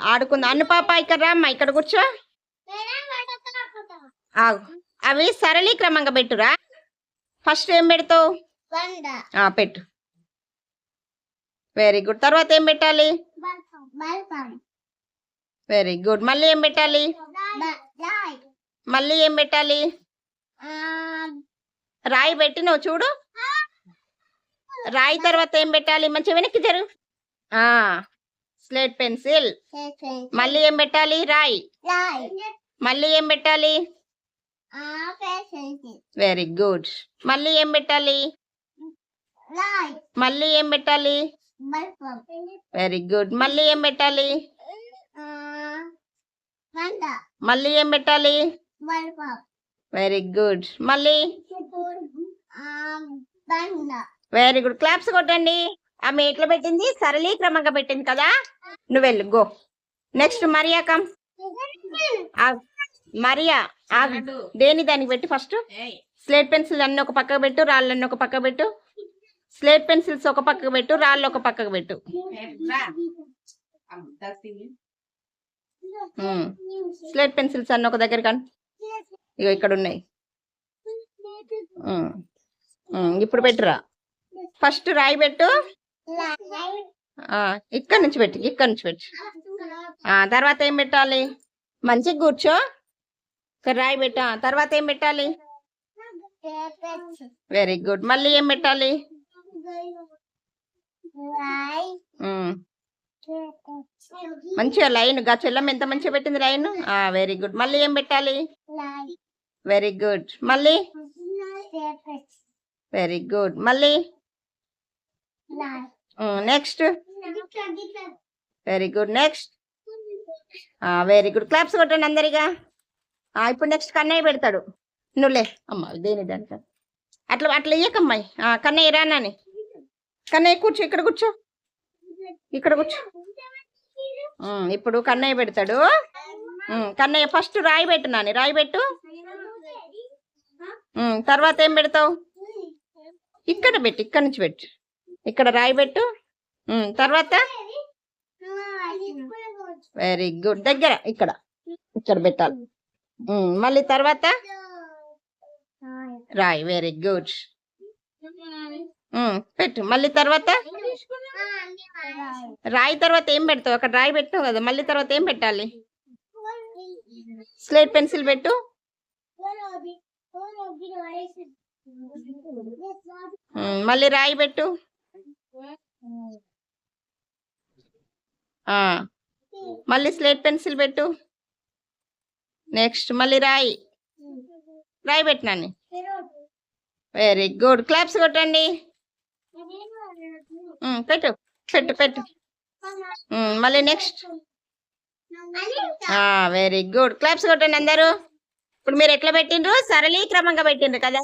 ఆడుకుందాం? అన్ను పాప ఇక్కడ రామ్మా ఇక్కడ కూర్చో. అవి సరళీక్రమంగా పెట్టురా. ఫస్ట్ ఏం పెడతావు? పెట్టు. వెరీ గుడ్ తర్వాత ఏం పెట్టాలి? వెరీ గుడ్ మళ్ళీ ఏం పెట్టాలి? మళ్ళీ ఏం పెట్టాలి? రాయి పెట్టినావు చూడు. రాయి తర్వాత ఏం పెట్టాలి? మంచిగా వెనక్కి జరుగు స్లేట్ పెన్సిల్. మళ్ళీ ఏం పెట్టాలి? రాయి. రాయ్ మళ్ళీ ఏం పెట్టాలి? వెరీ గుడ్ మళ్ళీ ఏం పెట్టాలి? మళ్ళీ ఏం పెట్టాలి? వెరీ గుడ్ మళ్ళీ ఏం పెట్టాలి? మళ్ళీ ఏం పెట్టాలి? వెరీ గుడ్ మళ్ళీ? వెరీ గుడ్ క్లాప్స్ కొట్టండి. ఆమె ఎట్లా పెట్టింది? సరళీక్రమంగా పెట్టింది కదా? నువ్వు వెళ్ళు go next Maria come. Maria. దేని దానికి పెట్టి ఫస్ట్ స్లేట్ పెన్సిల్ అన్ని ఒక పక్కకు పెట్టు రాళ్ళన్ని ఒక పక్కకు పెట్టు. స్లేట్ పెన్సిల్స్ ఒక పక్కకు పెట్టు రాళ్ళు ఒక పక్కకు పెట్టు. స్లేట్ పెన్సిల్స్ అన్ని ఒక దగ్గర కానీ. ఇగో ఇక్కడ ఉన్నాయి. ఉమ్. ఉమ్, ఇప్పుడు పెట్టురా. ఫస్ట్ రాయి పెట్టు. ఇక్కడ నుంచి పెట్టి ఇక్కడ నుంచి పెట్టి. తర్వాత ఏం పెట్టాలి? మంచిగా కూర్చో. ఇక్కడ రాయి పెట్టా. తర్వాత ఏం పెట్టాలి? వెరీ గుడ్ మళ్ళీ ఏం పెట్టాలి? మంచిగా లైన్గా చెల్లం ఎంత మంచిగా పెట్టింది లైన్? వెరీ గుడ్ మళ్ళీ ఏం పెట్టాలి? వెరీ గుడ్ మళ్ళీ? వెరీ గుడ్ మళ్ళీ? Next very good next very good claps కొట్టండి అందరిగా. Ah, ఇప్పుడు నెక్స్ట్ కన్నయ్య పెడతాడు. నువ్వులే అమ్మ దేని దానికి అట్లా అట్లా ఇయ్యకమ్మాయి ah, కన్నయ్య రానాని కన్నయ్య కూర్చో ఇక్కడ కూర్చో. ఇక్కడ కూర్చో. Hmm, ఇప్పుడు కన్నయ్య పెడతాడు. Hmm, కన్నయ్య ఫస్ట్ రాయి పెట్టు నాని. రాయి పెట్టు. Hmm, తర్వాత ఏం పెడతావు? ఇక్కడ పెట్టి ఇక్కడ నుంచి పెట్టు. ఇక్కడ రాయి పెట్టు తర్వాత? వెరీ గుడ్ దగ్గర ఇక్కడ. ఇక్కడ పెట్టాలి. మళ్ళీ తర్వాత? రాయి వెరీ గుడ్ పెట్టు. మళ్ళీ తర్వాత? రాయి తర్వాత ఏం పెడతావు? అక్కడ రాయి పెట్టావు కదా. మళ్ళీ తర్వాత ఏం పెట్టాలి? స్లేట్ పెన్సిల్ పెట్టు. మళ్ళీ రాయి పెట్టు. మళ్ళీ స్లేట్ పెన్సిల్ పెట్టు. నెక్స్ట్ మళ్ళీ రాయి. రాయి పెట్టినాని వెరీ గుడ్ క్లాప్స్ కొట్టండి. పెట్టు పెట్టు పెట్టు. మళ్ళీ నెక్స్ట్ వెరీ గుడ్ క్లాప్స్ కొట్టండి అందరూ. ఇప్పుడు మీరు ఎట్లా పెట్టిండ్రు సరళీక్రమంగా పెట్టిండ్రు కదా.